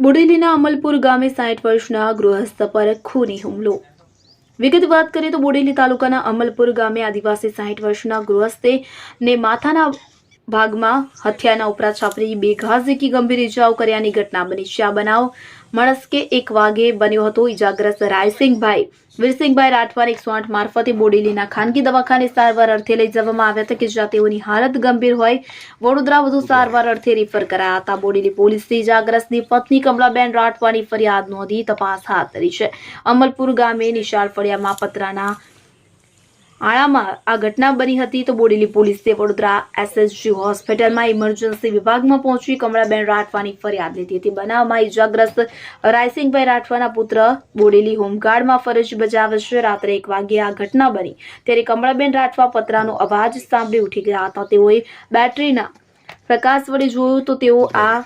બોડેલીના અમલપુર ગામે સાઠ વર્ષના ગૃહસ્થ પર ખૂની હુમલો. વિગત વાત કરીએ તો બોડેલી તાલુકાના અમલપુર ગામે આદિવાસી સાઠ વર્ષના ગૃહસ્થે ને માથાના ભાગમાં હથિયારના ઉપરા છાપરી બે ઘા ગંભીર ઇજાઓ કર્યાની ઘટના બની. છે આ બનાવ? મણસ્કે એક વાગે બન્યો હતો ઇજાગ્રસ્ત રાયસિંગભાઈ વીરસિંહભાઈ રાઠવાર એકસો આઠ મારફતે બોડેલીના ખાનગી દવાખાને સારવાર અર્થે લઈ જવામાં આવ્યા હતા કે જ્યાં તેઓની હાલત ગંભીર હોય. વડોદરા વધુ સારવાર અર્થે રિફર કરાયા હતા. બોડેલી પોલીસે ઇજાગ્રસ્તની પત્ની કમલાબેન રાઠવાની ફરિયાદ નોંધી તપાસ હાથ ધરી છે. અમલપુર ગામે નિશાળ ફળિયામાં પતરાના આળામાં આ ઘટના બની હતી તો બોડેલી પોલીસે વડોદરા એસએસજી હોસ્પિટલમાં ઇમરજન્સી વિભાગમાં પહોંચી કમળાબેન રાઠવાની ફરિયાદ લીધી હતી. બનાવમાં ઇજાગ્રસ્ત રાયસિંગભાઈ રાઠવાના પુત્ર બોડેલી હોમગાર્ડમાં ફરજ બજાવે છે. રાત્રે એક વાગ્યે આ ઘટના બની. ત્યારે કમળાબેન રાઠવા પતરાનો અવાજ સાંભળી ઉઠી ગયા હતા. તેઓએ બેટરીના પ્રકાશ વડે જોયું તો તેઓ આ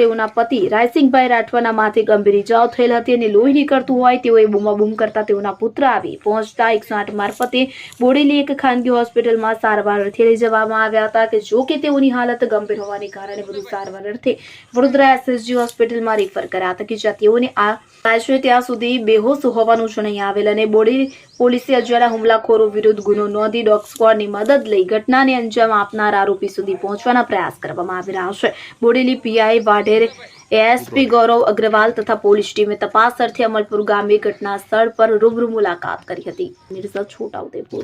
તેઓના પતિ રાયસિંહભાઈ રાઠવાના માથે ગંભીર ઇજાઓ થયેલ હતી અને લોહી નીકળતું હોય તેઓએ બૂમાબૂમ કરતા તેઓના પુત્ર આવી પહોંચતા એકસો મારફતે બોડેલી એક ખાનગી હોસ્પિટલમાં સારવાર અર્થે લઈ જવામાં આવ્યા હતા કે જો કે તેઓની હાલત ગંભીર હોવાને કારણે વધુ સારવાર અર્થે વડોદરા એસએસજી હોસ્પિટલમાં રેફર કર્યા હતા કે જ્યાં તેઓને આ થાય ત્યાં સુધી બેહોશ હોવાનું જણાઈ આવેલ અને બોડી પોલીસે અજવાળા હુમલાખોરો વિરુદ્ધ ગુનો નોંધી ડોગ સ્ક્વોડની મદદ લઈ ઘટનાને અંજામ આપનાર આરોપી સુધી પહોંચવાના પ્રયાસ કરવામાં આવી રહ્યા છે. બોડેલી પીઆઈ વાઢેર એએસપી ગૌરવ અગ્રવાલ તથા પોલીસ ટીમે તપાસ અર્થે અમલપુર ગામે ઘટના સ્થળ પર રૂબરૂ મુલાકાત કરી હતી. મિર્ઝા છોટાઉદેપુર.